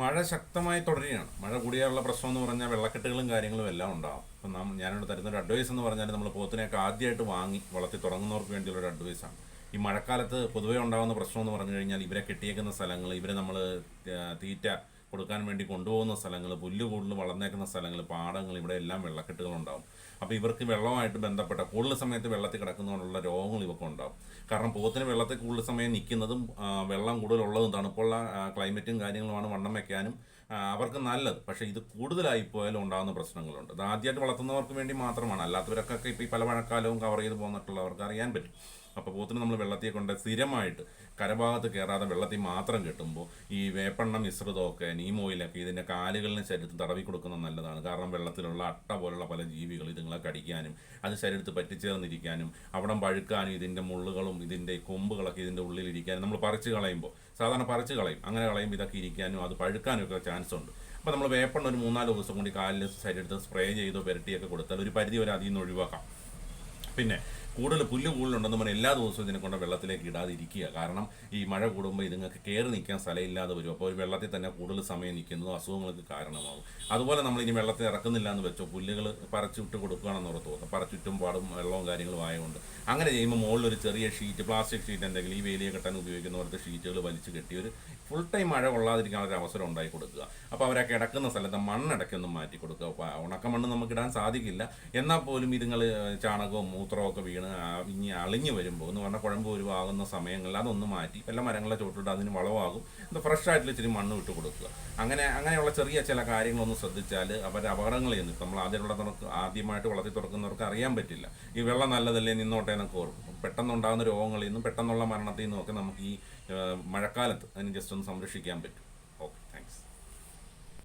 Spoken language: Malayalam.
മഴ ശക്തമായി തുടരുകയാണ്. മഴ കൂടിയാലുള്ള പ്രശ്നം എന്ന് പറഞ്ഞാൽ വെള്ളക്കെട്ടുകളും കാര്യങ്ങളും എല്ലാം ഉണ്ടാവും. അപ്പം നാം ഞാനിവിടെ തരുന്ന ഒരു അഡ്വൈസ് എന്ന് പറഞ്ഞാൽ നമ്മൾ പോത്തിനെയൊക്കെ ആദ്യമായിട്ട് വാങ്ങി വളർത്തി തുടങ്ങുന്നവർക്ക് വേണ്ടിയുള്ള ഒരു അഡ്വൈസാണ് ഈ മഴക്കാലത്ത് പൊതുവേ ഉണ്ടാകുന്ന പ്രശ്നം എന്ന് പറഞ്ഞു കഴിഞ്ഞാൽ ഇവരെ കെട്ടിയേക്കുന്ന സ്ഥലങ്ങൾ ഇവരെ നമ്മൾ തീറ്റ കൊടുക്കാൻ വേണ്ടി കൊണ്ടുപോകുന്ന സ്ഥലങ്ങൾ പുല്ല് കൂടുതൽ വളർന്നേക്കുന്ന സ്ഥലങ്ങൾ പാടങ്ങൾ ഇവിടെ എല്ലാം വെള്ളക്കെട്ടുകൾ ഉണ്ടാവും അപ്പോൾ ഇവർക്ക് വെള്ളമായിട്ട് ബന്ധപ്പെട്ട കൂടുതൽ സമയത്ത് വെള്ളത്തിൽ കിടക്കുന്നതുകൊണ്ടുള്ള രോഗങ്ങൾ ഇവർക്ക് ഉണ്ടാവും. കാരണം പോത്തിന് വെള്ളത്തിൽ കൂടുതൽ സമയം നിൽക്കുന്നതും വെള്ളം കൂടുതലുള്ളതും തണുപ്പുള്ള ക്ലൈമറ്റും കാര്യങ്ങളുമാണ് വണ്ണം വെക്കാനും അവർക്ക് നല്ലത്. പക്ഷേ ഇത് കൂടുതലായി പോയാലും ഉണ്ടാകുന്ന പ്രശ്നങ്ങളുണ്ട്. ഇത് ആദ്യമായിട്ട് വളർത്തുന്നവർക്ക് വേണ്ടി മാത്രമാണ്. അല്ലാത്തവരൊക്കെ ഇപ്പോൾ ഈ പല മഴക്കാലവും കവർ ചെയ്ത് പോന്നിട്ടുള്ളവർക്ക് അറിയാൻ പറ്റും. അപ്പോൾ പോത്തിന് നമ്മൾ വെള്ളത്തിൽ കൊണ്ട് സ്ഥിരമായിട്ട് കരഭാഗത്ത് കയറാതെ വെള്ളത്തിൽ മാത്രം കെട്ടുമ്പോൾ ഈ വേപ്പെണ്ണ മിശ്രിതമൊക്കെ നീം ഓയിലൊക്കെ ഇതിന്റെ കാലുകളിന് ശരീരത്തിൽ തടവി കൊടുക്കുന്നത് നല്ലതാണ്. കാരണം വെള്ളത്തിലുള്ള അട്ട പോലുള്ള പല ജീവികൾ ഇതുങ്ങളെ കടിക്കാനും അത് ശരീരത്തിൽ പറ്റിച്ചേർന്നിരിക്കാനും അവിടെ പഴുക്കാനും ഇതിന്റെ മുള്ളുകളും ഇതിന്റെ കൊമ്പുകളൊക്കെ ഇതിന്റെ ഉള്ളിൽ ഉള്ളിലിരിക്കാനും നമ്മൾ പറിച്ചു കളയുമ്പോൾ സാധാരണ പറിച്ച് കളയും. അങ്ങനെ കളയുമ്പോൾ ഇതൊക്കെ ഇരിക്കാനും അത് പഴുക്കാനും ഒക്കെ ചാൻസ് ഉണ്ട് അപ്പോൾ നമ്മൾ വേപ്പെണ്ണ ഒരു മൂന്നാൽ ദിവസം കൂടി കാലിൽ ശരീരത്തിൽ സ്പ്രേ ചെയ്തോ പെരട്ടിയൊക്കെ കൊടുത്താൽ ഒരു പരിധി വരെ അതിൽ നിന്ന് ഒഴിവാക്കാം. പിന്നെ കൂടുതൽ പുല്ല് കൂടുതലുണ്ടെന്ന് പറഞ്ഞാൽ എല്ലാ ദിവസവും ഇതിനെ കൊണ്ട് വെള്ളത്തിലേക്ക് ഇടാതിരിക്കുക. കാരണം ഈ മഴ കൂടുമ്പോൾ ഇതുങ്ങൾക്ക് കയറി നിൽക്കാൻ സ്ഥലമില്ലാതെ വരും. അപ്പോൾ ഒരു വെള്ളത്തിൽ തന്നെ കൂടുതൽ സമയം നിൽക്കുന്നത് അസുഖങ്ങൾക്ക് കാരണമാകും അതുപോലെ നമ്മൾ ഇനി വെള്ളത്തിൽ ഇറക്കുന്നില്ല എന്ന് വെച്ചോ പുല്ലുകൾ പറിച്ചിട്ട് കൊടുക്കുകയാണെന്ന് ഓർത്ത് പറിച്ചുറ്റും പാടും വെള്ളവും കാര്യങ്ങളും ആയതുകൊണ്ട്. അങ്ങനെ ചെയ്യുമ്പോൾ മുകളിൽ ഒരു ചെറിയ ഷീറ്റ് പ്ലാസ്റ്റിക് ഷീറ്റ് എന്തെങ്കിലും ഈ വേലിയെ കെട്ടാൻ ഉപയോഗിക്കുന്ന പോലത്തെ ഷീറ്റുകൾ വലിച്ചു കെട്ടി ഒരു ഫുൾ ടൈം മഴ കൊള്ളാതിരിക്കാൻ ഒരു അവസരം ഉണ്ടായി കൊടുക്കുക. അപ്പോൾ അവരെ കിടക്കുന്ന സ്ഥലത്ത് മണ്ണിടയ്ക്കൊന്നും മാറ്റി കൊടുക്കുക. ഉണക്കമണ്ണ് ഉണക്ക മണ്ണ് നമുക്ക് ഇടാൻ സാധിക്കില്ല. എന്നാൽ പോലും ഇതുങ്ങൾ ചാണകവും മൂത്രവും ഒക്കെ വീണ് ആ ഇനി അളിഞ്ഞു വരുമ്പോൾ എന്ന് പറഞ്ഞാൽ കുഴമ്പ് ഒരുവാകുന്ന സമയങ്ങളിൽ അതൊന്ന് മാറ്റി വല്ല മരങ്ങളെ ചോട്ടിട്ട് അതിന് വളവാകും എന്താ ഫ്രഷ് ആയിട്ടുള്ള ഇച്ചിരി മണ്ണ് ഇട്ട് കൊടുക്കുക. അങ്ങനെ അങ്ങനെയുള്ള ചെറിയ ചില കാര്യങ്ങളൊന്നും ശ്രദ്ധിച്ചാൽ അവർ അപകടങ്ങൾ ചെയ്യുന്നു നമ്മൾ ആദ്യമുള്ള തുറക്ക് ആദ്യമായിട്ട് വളർത്തി തുറക്കുന്നവർക്ക് അറിയാൻ പറ്റില്ല. ഈ വെള്ളം നല്ലതല്ലേ നിന്നോട്ടെ എന്നൊക്കെ ഓർക്കും പെട്ടെന്നുണ്ടാകുന്ന രോഗങ്ങളിൽ നിന്നും പെട്ടെന്നുള്ള മരണത്തിൽ നിന്നും ഒക്കെ നമുക്ക് ഈ മഴക്കാലത്ത് അതിന് ജസ്റ്റ് ഒന്ന് സംരക്ഷിക്കാൻ പറ്റും.